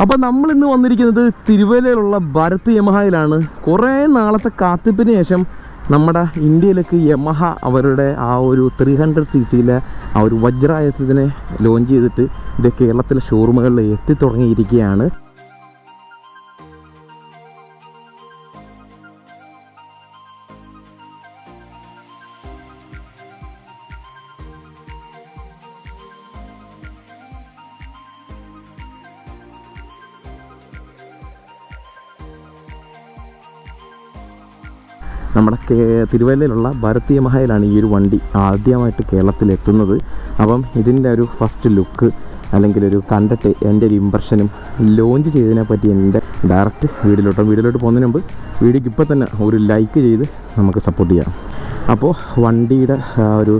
അപ്പോൾ നമ്മൾ ഇന്ന് വന്നിരിക്കുന്നത് തിരുവല്ലയിലുള്ള ഭരത് യമഹയിലാണ്. കുറേ നാളത്തെ കാത്തിപ്പിന് ശേഷം നമ്മുടെ ഇന്ത്യയിലേക്ക് യമഹ അവരുടെ ആ ഒരു ത്രീ ഹൺഡ്രഡ് സി സിയിലെ ആ ഒരു വജ്രായത്തിനെ ലോഞ്ച് ചെയ്തിട്ട് ഇത് കേരളത്തിലെ ഷോറൂമുകളിൽ എത്തി നമ്മുടെ തിരുവല്ലയിലുള്ള ഭാരതീയ മഹയിലാണ് ഈ ഒരു വണ്ടി ആദ്യമായിട്ട് കേരളത്തിൽ എത്തുന്നത് അപ്പം ഇതിന്റെ ഒരു ഫസ്റ്റ് ലുക്ക് അല്ലെങ്കിൽ ഒരു കണ്ടിട്ട് എന്റെ ഒരു ഇമ്പ്രഷനും ലോഞ്ച് ചെയ്തതിനെ പറ്റി എന്റെ ഡയറക്റ്റ് വീഡിയോയിലോട്ട് വീഡിയോയിലോട്ട് പോകുന്നതിന് മുമ്പ് വീഡിയോക്ക് ഇപ്പോൾ തന്നെ ഒരു ലൈക്ക് ചെയ്ത് നമുക്ക് സപ്പോർട്ട് ചെയ്യാം. അപ്പോൾ വണ്ടിയുടെ ഒരു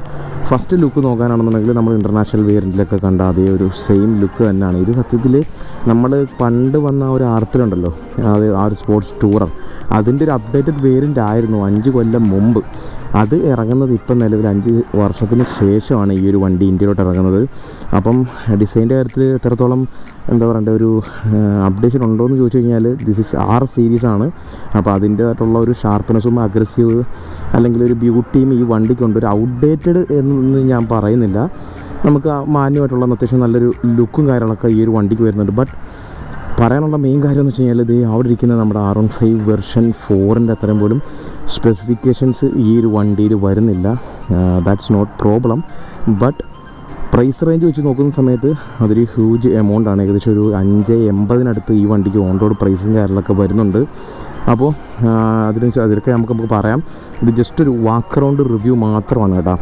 ഫസ്റ്റ് ലുക്ക് നോക്കാനാണെന്നുണ്ടെങ്കിൽ നമ്മൾ ഇന്റർനാഷണൽ വേരിയന്റിലൊക്കെ കണ്ട അതേ ഒരു സെയിം ലുക്ക് തന്നെയാണ്. ഇത് സത്യത്തിൽ നമ്മൾ പണ്ട് വന്ന ഒരു ആർത്തിലുണ്ടല്ലോ. അത് ആ ഒരു സ്പോർട്സ് ടൂറർ അതിന്റെ ഒരു അപ്ഡേറ്റഡ് വേരിയന്റ് ആയിരുന്നു അഞ്ച് കൊല്ലം മുമ്പ്. അത് ഇറങ്ങുന്നത് ഇപ്പം നിലവിൽ അഞ്ച് വർഷത്തിന് ശേഷമാണ് ഈ ഒരു വണ്ടി ഇന്ത്യയിലോട്ട് ഇറങ്ങുന്നത്. അപ്പം ഡിസൈന്റെ കാര്യത്തിൽ എത്രത്തോളം എന്താ പറയണ്ട ഒരു അപ്ഡേഷൻ ഉണ്ടോ എന്ന് ചോദിച്ചു കഴിഞ്ഞാൽ ദിസ് ഇസ് ആർ സീരീസ് ആണ്. അപ്പോൾ അതിന്റേതായിട്ടുള്ള ഒരു ഷാർപ്പ്നെസ്സും അഗ്രസീവ് അല്ലെങ്കിൽ ഒരു ബ്യൂട്ടിയും ഈ വണ്ടിക്കുണ്ട്. ഒരു ഔട്ട്ഡേറ്റഡ് എന്ന് ഞാൻ പറയുന്നില്ല. നമുക്ക് മാന്യമായിട്ടുള്ള അത്യാവശ്യം നല്ലൊരു ലുക്കും കാര്യങ്ങളൊക്കെ ഈ ഒരു വണ്ടിക്ക് വരുന്നുണ്ട്. ബട്ട് പറയാനുള്ള മെയിൻ കാര്യം എന്ന് വെച്ച് കഴിഞ്ഞാൽ ഇത് അവിടെ ഇരിക്കുന്ന നമ്മുടെ ആർ വൺ ഫൈവ് വെർഷൻ ഫോറിന്റെ അത്രയും പോലും സ്പെസിഫിക്കേഷൻസ് ഈ ഒരു വണ്ടിയിൽ വരുന്നില്ല. That's not problem but price range വെച്ച് നോക്കുന്ന സമയത്ത് അതൊരു ഹ്യൂജ് എമൗണ്ട് ആണ്. ഏകദേശം ഒരു അഞ്ച് എൺപതിനടുത്ത് ഈ വണ്ടിക്ക് ഓൺ റോഡ് പ്രൈസും കാര്യങ്ങളൊക്കെ വരുന്നുണ്ട്. അപ്പോൾ അതിന് അതിലൊക്കെ നമുക്ക് നമുക്ക് പറയാം. ഇത് ജസ്റ്റ് ഒരു വാക്ക് റൗണ്ട് റിവ്യൂ മാത്രമാണ് കേട്ടോ.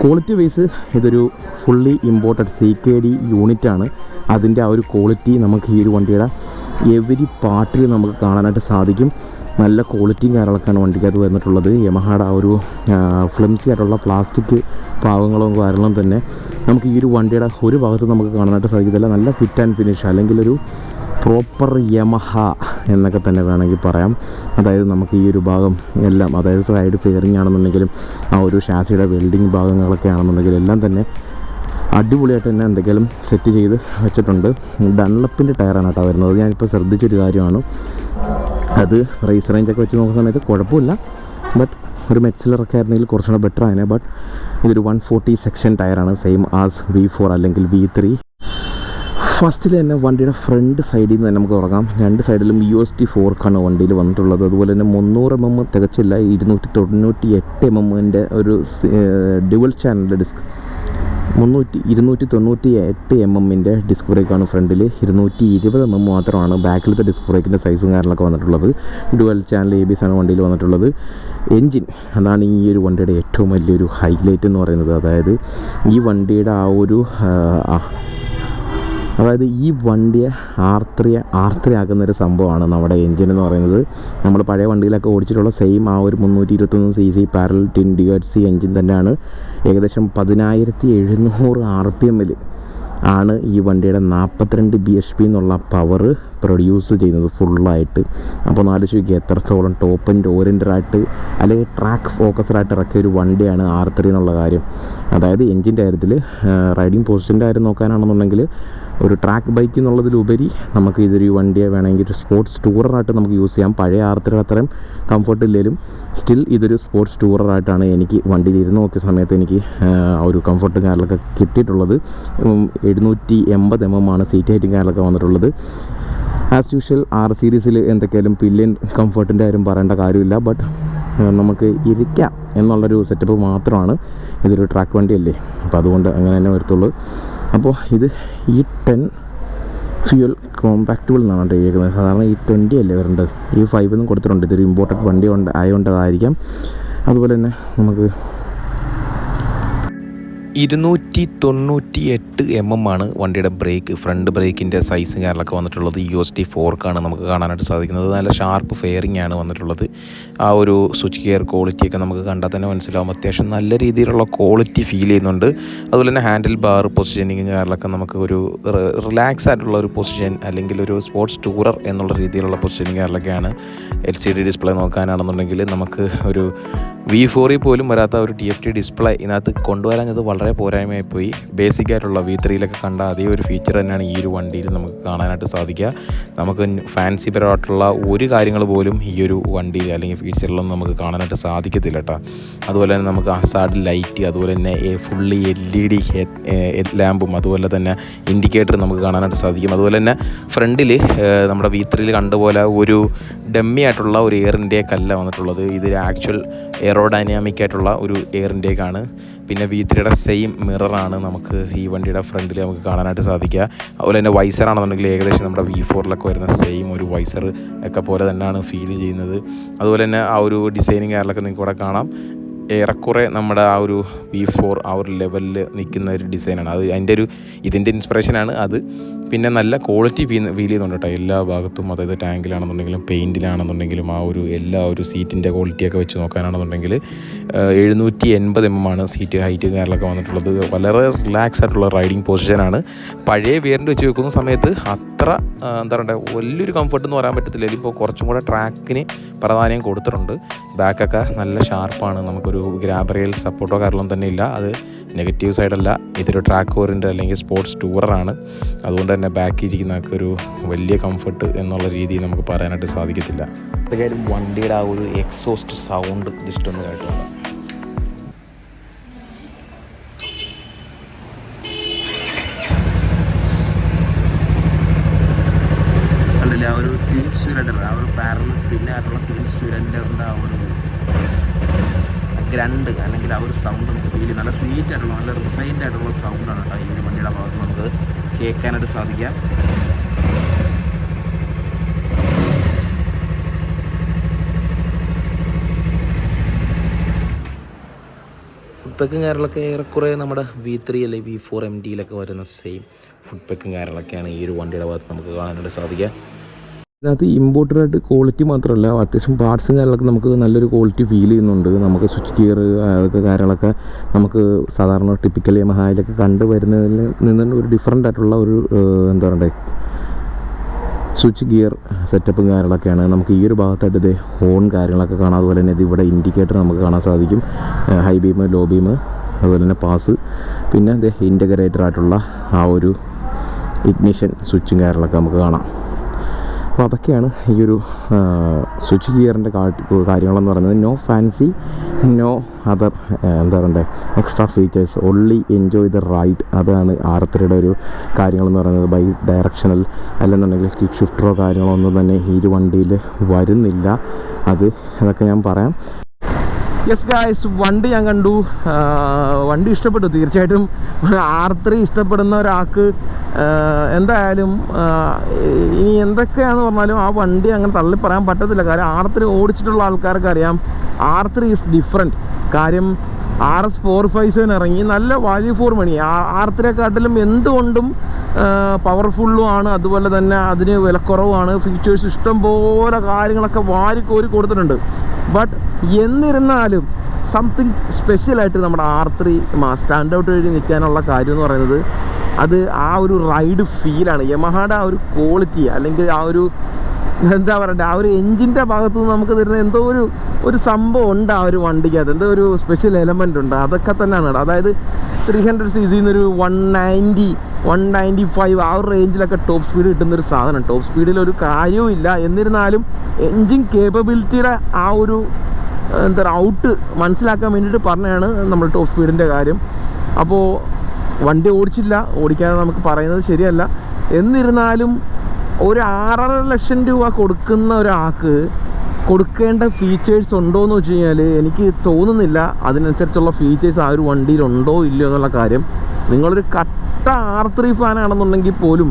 ക്വാളിറ്റി വൈസ് ഇതൊരു fully imported C K D യൂണിറ്റാണ് അതിന്റെ ആ ഒരു ക്വാളിറ്റി നമുക്ക് ഈ ഒരു വണ്ടിയുടെ എവരി പാർട്ടിൽ നമുക്ക് കാണാനായിട്ട് സാധിക്കും. നല്ല ക്വാളിറ്റിയും കാര്യങ്ങളൊക്കെയാണ് വണ്ടിക്കകത്ത് വന്നിട്ടുള്ളത്. യമഹയുടെ ആ ഒരു ഫ്ലിംസി ആയിട്ടുള്ള പ്ലാസ്റ്റിക് ഭാഗങ്ങളും കാര്യങ്ങളും തന്നെ നമുക്ക് ഈ ഒരു വണ്ടിയുടെ ഒരു ഭാഗത്ത് നമുക്ക് കാണാനായിട്ട് സാധിക്കത്തില്ല നല്ല ഫിറ്റ് ആൻഡ് ഫിനിഷ് അല്ലെങ്കിൽ ഒരു പ്രോപ്പർ യമഹ എന്നൊക്കെ തന്നെ വേണമെങ്കിൽ പറയാം. അതായത് നമുക്ക് ഈ ഒരു ഭാഗം എല്ലാം അതായത് സൈഡ് ഫെയറിംഗ് ആണെന്നുണ്ടെങ്കിലും ആ ഒരു ഷാസിയുടെ വെൽഡിങ് ഭാഗങ്ങളൊക്കെ ആണെന്നുണ്ടെങ്കിലും എല്ലാം തന്നെ അടിപൊളിയായിട്ട് തന്നെ എന്തെങ്കിലും സെറ്റ് ചെയ്ത് വെച്ചിട്ടുണ്ട്. ഡൺലപ്പിന്റെ ടയറാണ് കേട്ടോ വരുന്നത്. ഞാനിപ്പോൾ ശ്രദ്ധിച്ചൊരു കാര്യമാണ്. അത് റേസ് റേഞ്ചൊക്കെ വെച്ച് നോക്കുന്ന സമയത്ത് കുഴപ്പമില്ല. ബട്ട് ഒരു മെറ്റ്സിലറൊക്കെ ആയിരുന്നെങ്കിൽ കുറച്ചുകൂടെ ബെറ്റർ ആയിരുന്നേ ബട്ട് ഇതൊരു വൺ ഫോർട്ടി സെക്ഷൻ ടയറാണ് സെയിം ആസ് വി ഫോർ അല്ലെങ്കിൽ വി ത്രീ ഫസ്റ്റിൽ തന്നെ വണ്ടിയുടെ ഫ്രണ്ട് സൈഡിൽ നിന്ന് തന്നെ നമുക്ക് തുടങ്ങാം. രണ്ട് സൈഡിലും യു എസ് ടി ഫോർക്കാണ് വണ്ടിയിൽ വന്നിട്ടുള്ളത്. അതുപോലെ തന്നെ മുന്നൂറ് എം എം തികച്ചില്ല. ഇരുന്നൂറ്റി തൊണ്ണൂറ്റി എട്ട് എം എമ്മിന്റെ ഒരു ഡ്യുവൽ ചാനൽ ഡിസ്ക് മുന്നൂറ്റി ഇരുന്നൂറ്റി തൊണ്ണൂറ്റി എട്ട് എം എമ്മിന്റെ ഡിസ്ക് ബ്രേക്കാണ് ഫ്രണ്ടിൽ ഇരുന്നൂറ്റി ഇരുപത് എം എം മാത്രമാണ് ബാക്കിലത്തെ ഡിസ്ക് ബ്രേക്കിന്റെ സൈസും കാര്യങ്ങളൊക്കെ വന്നിട്ടുള്ളത്. ഡുവൽ ചാനൽ എ ബി ആണ് വണ്ടിയിൽ വന്നിട്ടുള്ളത്. എൻജിൻ അതാണ് ഈ ഒരു വണ്ടിയുടെ ഏറ്റവും വലിയൊരു ഹൈലൈറ്റ് എന്ന് പറയുന്നത്. അതായത് ഈ വണ്ടിയുടെ ആ ഒരു അതായത് ഈ വണ്ടിയെ ആർത്രിയ ആർത്രിയാക്കുന്ന ഒരു സംഭവമാണ് നമ്മുടെ എൻജിൻ എന്ന് പറയുന്നത്. നമ്മൾ പഴയ വണ്ടിയിലൊക്കെ ഓടിച്ചിട്ടുള്ള സെയിം ആ ഒരു മുന്നൂറ്റി ഇരുപത്തൊന്ന് C C parallel twin C engine തന്നെയാണ്. ഏകദേശം പതിനായിരത്തി എഴുന്നൂറ് ആർ പി എമ്മിൽ ആണ് ഈ വണ്ടിയുടെ നാൽപ്പത്തിരണ്ട് ബി എച്ച് പി എന്നുള്ള പവർ പ്രൊഡ്യൂസ് ചെയ്യുന്നത് ഫുള്ളായിട്ട് അപ്പോൾ നാല് ചോദിക്കുക എത്രത്തോളം ടോപ്പ് ആൻഡ് ഓറിയന്റഡായിട്ട് അല്ലെങ്കിൽ ട്രാക്ക് ഫോക്കസ്ഡായിട്ട് ഇറക്കിയ ഒരു വണ്ടിയാണ് ആർ ത്രീ എന്നുള്ള കാര്യം. അതായത് എൻജിന്റെ കാര്യത്തിൽ റൈഡിങ് പൊസിഷന്റെ കാര്യം നോക്കാനാണെന്നുണ്ടെങ്കിൽ ഒരു ട്രാക്ക് ബൈക്ക് എന്നുള്ളതിലുപരി നമുക്ക് ഇതൊരു വണ്ടിയെ വേണമെങ്കിൽ ഒരു സ്പോർട്സ് ടൂററായിട്ട് നമുക്ക് യൂസ് ചെയ്യാം. പഴയ ആർത്തിയുടെ അത്രയും കംഫർട്ട് ഇല്ലെങ്കിലും സ്റ്റിൽ ഇതൊരു സ്പോർട്സ് ടൂററായിട്ടാണ് എനിക്ക് വണ്ടിയിൽ ഇരുന്ന് നോക്കിയ സമയത്ത് എനിക്ക് ഒരു കംഫർട്ടും കാര്യങ്ങളൊക്കെ കിട്ടിയിട്ടുള്ളത്. എഴുന്നൂറ്റി എൺപത് എം എം ആണ് സീറ്റ് ഹൈറ്റും കാര്യങ്ങളൊക്കെ വന്നിട്ടുള്ളത്. ആസ് യൂഷ്വൽ ആർ സീരീസിൽ എന്തൊക്കെയാലും പില്ലിൻ കംഫർട്ടിന്റെ കാര്യം പറയേണ്ട കാര്യമില്ല. ബട്ട് നമുക്ക് ഇരിക്കാം എന്നുള്ളൊരു സെറ്റപ്പ് മാത്രമാണ് ഇതൊരു ട്രാക്ക് വണ്ടിയല്ലേ. അപ്പോൾ അതുകൊണ്ട് അങ്ങനെ തന്നെ വരത്തുള്ളൂ. അപ്പോൾ ഇത് ഈ ടെൻ ഫ്യൂൽ കോമ്പാക്റ്റബിൾ എന്നാണ് കേട്ടോ എഴുതിയിരിക്കുന്നത് സാധാരണ ഈ ട്വന്റി അല്ലേ വരേണ്ടത്? ഈ ഫൈവ് എന്നും കൊടുത്തിട്ടുണ്ട്. ഇതൊരു ഇമ്പോർട്ടന്റ് വണ്ടി കൊണ്ട് ആയതുകൊണ്ടതായിരിക്കാം. അതുപോലെ തന്നെ നമുക്ക് ഇരുന്നൂറ്റി തൊണ്ണൂറ്റി എട്ട് എം എം ആണ് വണ്ടിയുടെ ബ്രേക്ക്. ഫ്രണ്ട് ബ്രേക്കിന്റെ സൈസും കാര്യങ്ങളൊക്കെ വന്നിട്ടുള്ളത് യു എസ് ടി ഫോർക്കാണ് നമുക്ക് കാണാനായിട്ട് സാധിക്കുന്നത്. നല്ല ഷാർപ്പ് ഫെയറിംഗ് ആണ് വന്നിട്ടുള്ളത്. ആ ഒരു സ്വിച്ച് ഗിയർ ക്വാളിറ്റിയൊക്കെ നമുക്ക് കണ്ടാൽ തന്നെ മനസ്സിലാവും. അത്യാവശ്യം നല്ല രീതിയിലുള്ള ക്വാളിറ്റി ഫീൽ ചെയ്യുന്നുണ്ട്. അതുപോലെ തന്നെ ഹാൻഡിൽ ബാർ പൊസിഷനിങ് കാര്യങ്ങളൊക്കെ നമുക്ക് ഒരു റിലാക്സ് ആയിട്ടുള്ള ഒരു പൊസിഷൻ അല്ലെങ്കിൽ ഒരു സ്പോർട്സ് ടൂറർ എന്നുള്ള രീതിയിലുള്ള പൊസിഷനിങ് കാര്യങ്ങളൊക്കെയാണ് എൽ സി ഡി ഡിസ്പ്ലേ നോക്കാനാണെന്നുണ്ടെങ്കിൽ നമുക്ക് ഒരു വി ഫോറിൽ പോലും വരാത്ത ഒരു ടി എഫ് ടി ഡിസ്പ്ലേ ഇതിനകത്ത് കൊണ്ടുവരാൻ അത് വളരെ വളരെ പോരായ്മയായി പോയി. ബേസിക് ആയിട്ടുള്ള വി ത്രീയിലൊക്കെ കണ്ട അതേ ഒരു ഫീച്ചർ തന്നെയാണ് ഈ ഒരു വണ്ടിയിൽ നമുക്ക് കാണാനായിട്ട് സാധിക്കുക. നമുക്ക് ഫാൻസി പരമായിട്ടുള്ള ഒരു കാര്യങ്ങൾ പോലും ഈ ഒരു വണ്ടിയിൽ അല്ലെങ്കിൽ ഫീച്ചറിലൊന്നും നമുക്ക് കാണാനായിട്ട് സാധിക്കത്തില്ല കേട്ടോ അതുപോലെ തന്നെ നമുക്ക് അസാഡ് ലൈറ്റ് അതുപോലെ തന്നെ fully L E D head ലാമ്പും അതുപോലെ തന്നെ ഇൻഡിക്കേറ്റർ നമുക്ക് കാണാനായിട്ട് സാധിക്കും. അതുപോലെ തന്നെ ഫ്രണ്ടിൽ നമ്മുടെ വി ത്രീയിൽ കണ്ടുപോലെ ഒരു ഡമ്മി ആയിട്ടുള്ള ഒരു എയറിന്റെ കല്ല വന്നിട്ടുള്ളത്. ഇത് ആക്ച്വൽ എയറോഡൈനാമിക് ആയിട്ടുള്ള ഒരു എയർ ഇൻടേക്കാണ് പിന്നെ വി ത്രീയുടെ സെയിം മിററാണ് നമുക്ക് ഈ വണ്ടിയുടെ ഫ്രണ്ടിൽ നമുക്ക് കാണാനായിട്ട് സാധിക്കുക. അതുപോലെ തന്നെ വൈസർ ആണെന്നുണ്ടെങ്കിൽ ഏകദേശം നമ്മുടെ വി ഫോറിലൊക്കെ വരുന്ന സെയിം ഒരു വൈസർ ഒക്കെ പോലെ തന്നെയാണ് ഫീൽ ചെയ്യുന്നത്. അതുപോലെ തന്നെ ആ ഒരു ഡിസൈനിങ് കാര്യങ്ങളൊക്കെ നിങ്ങൾക്ക് ഇവിടെ കാണാം. ഏറെക്കുറെ നമ്മുടെ ആ ഒരു വി ഫോർ ആ ഒരു ലെവലിൽ നിൽക്കുന്ന ഒരു ഡിസൈനാണ് അത് അതിന്റെ ഒരു ഇതിന്റെ ഇൻസ്പിറേഷനാണ് അത്. പിന്നെ നല്ല ക്വാളിറ്റി ഫീൽ ചെയ്യുന്നുണ്ട് കേട്ടോ. എല്ലാ ഭാഗത്തും അതായത് ടാങ്കിലാണെന്നുണ്ടെങ്കിലും പെയിന്റിലാണെന്നുണ്ടെങ്കിലും ആ ഒരു എല്ലാ ഒരു സീറ്റിന്റെ ക്വാളിറ്റിയൊക്കെ വെച്ച് നോക്കാനാണെന്നുണ്ടെങ്കിൽ എഴുന്നൂറ്റി എൺപത് എം എം ആണ് സീറ്റ് ഹൈറ്റ് കാര്യങ്ങളൊക്കെ വന്നിട്ടുള്ളത്. വളരെ റിലാക്സ് ആയിട്ടുള്ള റൈഡിങ് പൊസിഷനാണ് പഴയ വേറിന്റെ വെച്ച് വെക്കുന്ന സമയത്ത് അത്ര എന്താ പറയുക വലിയൊരു കംഫർട്ട് എന്ന് പറയാൻ പറ്റത്തില്ല. ഇപ്പോൾ കുറച്ചും കൂടെ ട്രാക്കിന് പ്രാധാന്യം കൊടുത്തിട്ടുണ്ട്. ബാക്കൊക്കെ നല്ല ഷാർപ്പാണ് നമുക്കൊരു ഗ്രാബ് സപ്പോർട്ടോ കാരണം തന്നെ ഇല്ല. അത് നെഗറ്റീവ് സൈഡല്ല. ഇതൊരു ട്രാക്ക് ഓറിന്റെ അല്ലെങ്കിൽ സ്പോർട്സ് ടൂറാണ് അതുകൊണ്ട് തന്നെ ബാക്കിൽ ഇരിക്കുന്നവർക്ക് ഒരു വലിയ കംഫർട്ട് എന്നുള്ള രീതിയിൽ നമുക്ക് പറയാനായിട്ട് സാധിക്കത്തില്ല. കാര്യം വണ്ടിയുടെ ആ ഒരു എക്സോസ്റ്റ് സൗണ്ട് ജസ്റ്റ് ഒന്ന് കേട്ടോ. കണ്ടില്ല? ആ ഒരു ട്വിൻ സിലിണ്ടർ ആ ഒരു പാരൽ പിന്നെ ആയിട്ടുള്ള ട്വിൻ സിലിണ്ടറിന്റെ ആ ഒരു ഗ്രണ്ട് അല്ലെങ്കിൽ ആ ഒരു സൗണ്ട് നമുക്ക് ഫീൽ നല്ല സ്വീറ്റ് ആയിട്ടുള്ള നല്ല റിഫൈൻഡ് ആയിട്ടുള്ള സൗണ്ടാണ് കേട്ടോ ഈ ഒരു വണ്ടിയുടെ ഭാഗത്ത് നമുക്ക് കേൾക്കാനായിട്ട് സാധിക്കുക. ഫുഡ് പാക്കും കാര്യങ്ങളൊക്കെ ഏറെക്കുറെ നമ്മുടെ വി ത്രീ അല്ലെങ്കിൽ വി ഫോർ എം ഡിയിലൊക്കെ വരുന്ന സെയിം ഫുഡ് പാക്കും കാര്യങ്ങളൊക്കെയാണ് ഈ ഒരു വണ്ടിയുടെ ഭാഗത്ത് നമുക്ക് കാണാനായിട്ട് സാധിക്കുക. ഇതിനകത്ത് ഇമ്പോർട്ടന്റായിട്ട് ക്വാളിറ്റി മാത്രമല്ല അത്യാവശ്യം പാർട്സും കാര്യങ്ങളൊക്കെ നമുക്ക് നല്ലൊരു ക്വാളിറ്റി ഫീൽ ചെയ്യുന്നുണ്ട്. നമുക്ക് സ്വിച്ച് ഗിയർ അതൊക്കെ കാര്യങ്ങളൊക്കെ നമുക്ക് സാധാരണ ടിപ്പിക്കൽ യമഹായിലൊക്കെ കണ്ടു വരുന്നതിൽ നിന്നും ഒരു ഡിഫറെന്റ് ആയിട്ടുള്ള ഒരു എന്താ പറയണ്ടേ? സ്വിച്ച് ഗിയർ സെറ്റപ്പും കാര്യങ്ങളൊക്കെയാണ്. നമുക്ക് ഈ ഒരു ഭാഗത്തായിട്ട് ഇത് ഹോൺ കാര്യങ്ങളൊക്കെ കാണാം. അതുപോലെ തന്നെ ഇത് ഇവിടെ ഇൻഡിക്കേറ്റർ നമുക്ക് കാണാൻ സാധിക്കും. ഹൈ ബീം ലോ ബീം അതുപോലെ തന്നെ പാസ് പിന്നെ ഇത് ഇന്റഗ്രേറ്റർ ആയിട്ടുള്ള ആ ഒരു ഇഗ്നിഷൻ സ്വിച്ചും കാര്യങ്ങളൊക്കെ നമുക്ക് കാണാം. അപ്പോൾ അതൊക്കെയാണ് ഈ ഒരു സ്വിച്ച് ഗിയറിന്റെ കാര്യങ്ങളെന്ന് പറയുന്നത്. നോ ഫാൻസി നോ അതർ എന്താ പറയണ്ടേ extra features only enjoy the ride അതാണ് ആർത്തരയുടെ ഒരു കാര്യങ്ങളെന്ന് പറയുന്നത്. ബൈ ഡയറക്ഷണൽ അല്ലെന്നുണ്ടെങ്കിൽ ക്വിക്ക് ഷിഫ്റ്ററോ കാര്യങ്ങളോ ഒന്നും തന്നെ ഈ ഒരു വണ്ടിയിൽ വരുന്നില്ല. അത് അതൊക്കെ ഞാൻ പറയാം. യെസ് ഗായ്സ് വണ്ടി ഞാൻ കണ്ടു. വണ്ടി ഇഷ്ടപ്പെട്ടു. തീർച്ചയായിട്ടും ആർ ത്രീ ഇഷ്ടപ്പെടുന്ന ഒരാൾക്ക് എന്തായാലും ഇനി എന്തൊക്കെയാണെന്ന് പറഞ്ഞാലും ആ വണ്ടി അങ്ങനെ തള്ളി പറയാൻ പറ്റത്തില്ല. കാര്യം ആർ ത്രീ ഓടിച്ചിട്ടുള്ള ആൾക്കാർക്ക് അറിയാം ആർ ത്രീ ഈസ് ഡിഫറെന്റ് കാര്യം R S four five seven ഇറങ്ങി. നല്ല വാല്യൂ ഫോർ മണി. ആർ ത്രീയെക്കാട്ടിലും എന്തുകൊണ്ടും പവർഫുള്ളും ആണ്. അതുപോലെ തന്നെ അതിന് വിലക്കുറവാണ് ഫീച്ചേഴ്സ് ഇഷ്ടം പോലെ കാര്യങ്ങളൊക്കെ വാരിക്കോരി കൊടുത്തിട്ടുണ്ട്. ബട്ട് എന്നിരുന്നാലും സംതിങ് സ്പെഷ്യലായിട്ട് നമ്മുടെ ആർ ത്രീ സ്റ്റാൻഡ് ഔട്ട് എഴുതി നിൽക്കാനുള്ള കാര്യം എന്ന് പറയുന്നത് അത് ആ ഒരു റൈഡ് ഫീലാണ് യമഹയുടെ ആ ഒരു ക്വാളിറ്റി അല്ലെങ്കിൽ ആ ഒരു എന്താ പറയണ്ടേ ആ ഒരു എഞ്ചിന്റെ ഭാഗത്തു നിന്ന് നമുക്ക് തരുന്ന എന്തോ ഒരു ഒരു സംഭവം ഉണ്ട് ആ ഒരു വണ്ടിക്കകത്ത്. എന്തോ ഒരു സ്പെഷ്യൽ എലമെന്റ് ഉണ്ട്. അതൊക്കെ തന്നെയാണ്. അതായത് ത്രീ ഹൺഡ്രഡ് സി സിന്ന് ഒരു one ninety one ninety five ആ ഒരു റേഞ്ചിലൊക്കെ ടോപ്പ് സ്പീഡ് കിട്ടുന്ന ഒരു സാധനം. ടോപ്പ് സ്പീഡിൽ ഒരു കാര്യവും ഇല്ല. എന്നിരുന്നാലും എൻജിൻ കേപ്പബിലിറ്റിയുടെ ആ ഒരു എന്താ പറയുക ഔട്ട് മനസ്സിലാക്കാൻ വേണ്ടിയിട്ട് പറഞ്ഞതാണ് നമ്മൾ ടോപ്പ് സ്പീഡിന്റെ കാര്യം. അപ്പോൾ വണ്ടി ഓടിച്ചില്ല. ഓടിക്കാതെ നമുക്ക് പറയുന്നത് ശരിയല്ല. എന്നിരുന്നാലും ഒരു ആറര ലക്ഷം രൂപ കൊടുക്കുന്ന ഒരാൾക്ക് കൊടുക്കേണ്ട ഫീച്ചേഴ്സ് ഉണ്ടോ എന്ന് വെച്ച് കഴിഞ്ഞാൽ എനിക്ക് തോന്നുന്നില്ല. അതിനനുസരിച്ചുള്ള ഫീച്ചേഴ്സ് ആ ഒരു വണ്ടിയിൽ ഉണ്ടോ ഇല്ലയോ എന്നുള്ള കാര്യം. നിങ്ങളൊരു കട്ട ആർ ത്രീ ഫാനാണെന്നുണ്ടെങ്കിൽ പോലും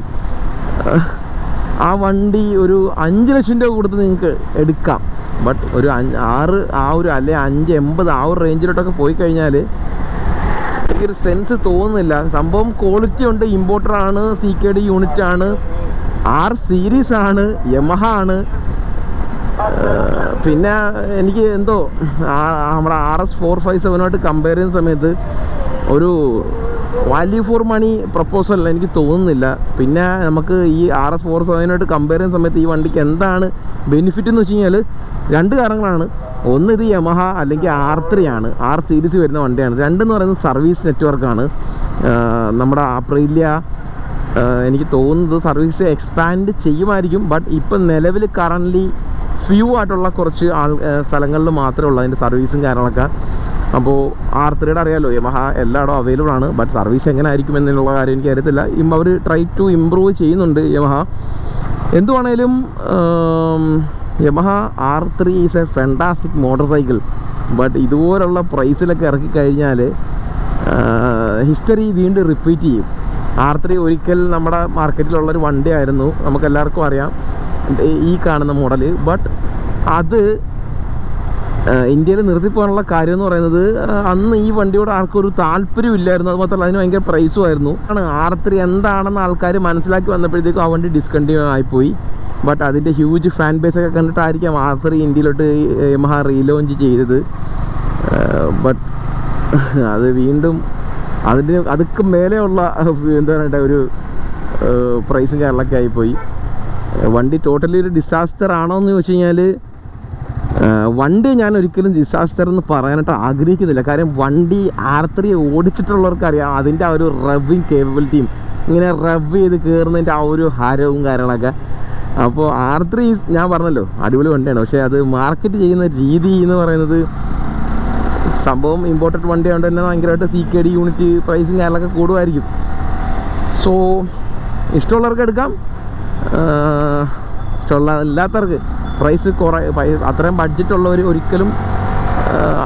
ആ വണ്ടി ഒരു അഞ്ച് ലക്ഷം രൂപ കൊടുത്ത് നിങ്ങൾക്ക് എടുക്കാം. ബട്ട് ഒരു ആറ് ആ ഒരു അല്ലെ അഞ്ച് എൺപത് ആ ഒരു റേഞ്ചിലോട്ടൊക്കെ പോയി കഴിഞ്ഞാൽ എനിക്കൊരു സെൻസ് തോന്നുന്നില്ല. സംഭവം ക്വാളിറ്റി ഉണ്ട് ഇമ്പോർട്ടർ ആണ് സി കെ ഡി യൂണിറ്റ് ആണ്. ആർ സീരീസ് ആണ് യമഹ ആണ്. പിന്നെ എനിക്ക് എന്തോ നമ്മുടെ ആർ എസ് ഫോർ ഫൈവ് സെവനുമായിട്ട് കമ്പയർ ചെയ്യുന്ന സമയത്ത് ഒരു വാല്യൂ ഫോർ മണി പ്രപ്പോസൽ എനിക്ക് തോന്നുന്നില്ല. പിന്നെ നമുക്ക് ഈ ആർ എസ് ഫോർ സെവനുമായിട്ട് കമ്പയർ ചെയ്യുന്ന സമയത്ത് ഈ വണ്ടിക്ക് എന്താണ് ബെനിഫിറ്റ് എന്ന് വെച്ച് കഴിഞ്ഞാൽ രണ്ട് കാരണങ്ങളാണ്. ഒന്ന് ഇത് യമഹ അല്ലെങ്കിൽ ആർ ത്രീ ആണ്. ആർ സീരീസ് വരുന്ന വണ്ടിയാണ്. രണ്ടെന്ന് പറയുന്നത് സർവീസ് നെറ്റ്വർക്കാണ് നമ്മുടെ ആപ്രില്യ എനിക്ക് തോന്നുന്നത് സർവീസ് എക്സ്പാൻഡ് ചെയ്യുമായിരിക്കും. ബട്ട് ഇപ്പം നിലവിൽ കറന്റ്ലി ഫ്യൂ ആയിട്ടുള്ള കുറച്ച് ആൾ സ്ഥലങ്ങളിൽ മാത്രമേ ഉള്ളൂ അതിന്റെ സർവീസും കാര്യങ്ങളൊക്കെ. അപ്പോൾ ആർ ത്രീയുടെ അറിയാമല്ലോ യമഹ എല്ലായിടും അവൈലബിൾ ആണ്. ബട്ട് സർവീസ് എങ്ങനെ ആയിരിക്കും എന്നുള്ള കാര്യം എനിക്ക് അറിയത്തില്ല. അവർ ട്രൈ ടു ഇമ്പ്രൂവ് ചെയ്യുന്നുണ്ട് Yamaha എന്തുവാണേലും Yamaha R three is a fantastic motorcycle but ഇതുപോലുള്ള പ്രൈസിലൊക്കെ ഇറക്കി കഴിഞ്ഞാൽ ഹിസ്റ്ററി വീണ്ടും റിപ്പീറ്റ് ചെയ്യും. ആർ ത്രീ ഒരിക്കൽ നമ്മുടെ മാർക്കറ്റിലുള്ളൊരു വണ്ടിയായിരുന്നു. നമുക്കെല്ലാവർക്കും അറിയാം. ഈ കാണുന്ന മോഡൽ ബട്ട് അത് ഇന്ത്യയിൽ നിർത്തിപ്പോകാനുള്ള കാര്യം എന്ന് പറയുന്നത് അന്ന് ഈ വണ്ടിയോട് ആർക്കും ഒരു താല്പര്യം ഇല്ലായിരുന്നു അതുമാത്രമല്ല അതിന് ഭയങ്കര പ്രൈസും ആയിരുന്നു. ആണ് ആർ ത്രീ എന്താണെന്ന് ആൾക്കാർ മനസ്സിലാക്കി വന്നപ്പോഴത്തേക്കും ആ വണ്ടി ഡിസ്കണ്ടിന്യൂ ആയിപ്പോയി. ബട്ട് അതിന്റെ ഹ്യൂജ് ഫാൻ ബേസ് ഒക്കെ കണ്ടിട്ടായിരിക്കാം ആർ ത്രീ ഇന്ത്യയിലോട്ട് യമഹ റീലോഞ്ച് ചെയ്തത്. ബട്ട് അത് വീണ്ടും അതിന് അതൊക്കെ മേലെയുള്ള എന്താ പറയണ്ട ഒരു പ്രൈസും കാര്യങ്ങളൊക്കെ ആയിപ്പോയി. വണ്ടി ടോട്ടലി ഒരു ഡിസാസ്റ്റർ ആണോ എന്ന് ചോദിച്ചു കഴിഞ്ഞാൽ വണ്ടി ഞാൻ ഒരിക്കലും ഡിസാസ്റ്റർ എന്ന് പറയാനായിട്ട് ആഗ്രഹിക്കുന്നില്ല. കാര്യം വണ്ടി ആർ ത്രീ ഓടിച്ചിട്ടുള്ളവർക്ക് അറിയാം അതിന്റെ ആ ഒരു റബ്ബിങ് കേപ്പബിലിറ്റിയും ഇങ്ങനെ റബ്ബ് ചെയ്ത് കയറുന്നതിന്റെ ആ ഒരു ഹരവും കാര്യങ്ങളൊക്കെ. അപ്പോൾ ആർ ത്രീ ഞാൻ പറഞ്ഞല്ലോ അടിപൊളി വണ്ടിയാണ്. പക്ഷേ അത് മാർക്കറ്റ് ചെയ്യുന്ന രീതി എന്ന് പറയുന്നത് സംഭവം ഇമ്പോർട്ടഡ് വണ്ടി ആയതുകൊണ്ട് തന്നെ ഭയങ്കരമായിട്ട് സി കെ ഡി യൂണിറ്റ് പ്രൈസും കാര്യങ്ങളൊക്കെ കൂടുമായിരിക്കും. സോ ഇഷ്ടമുള്ളവർക്ക് എടുക്കാം. ഇഷ്ടമുള്ള ഇല്ലാത്തവർക്ക് പ്രൈസ് കുറേ അത്രയും ബഡ്ജറ്റ് ഉള്ളവർ ഒരിക്കലും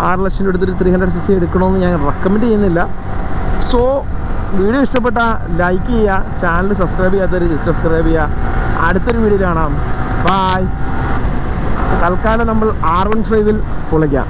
ആറ് ലക്ഷം എടുത്തിട്ട് ത്രീ ഹൺഡ്രഡ് സി സി എടുക്കണമെന്ന് ഞാൻ റെക്കമെൻഡ് ചെയ്യുന്നില്ല. സോ വീഡിയോ ഇഷ്ടപ്പെട്ട ലൈക്ക് ചെയ്യുക ചാനൽ സബ്സ്ക്രൈബ് ചെയ്യാത്തവർ സബ്സ്ക്രൈബ് ചെയ്യുക. അടുത്തൊരു വീഡിയോ കാണാം. ബായ് തൽക്കാലം നമ്മൾ ആർ വൺ ഫൈവിൽ പൊളിക്കാം.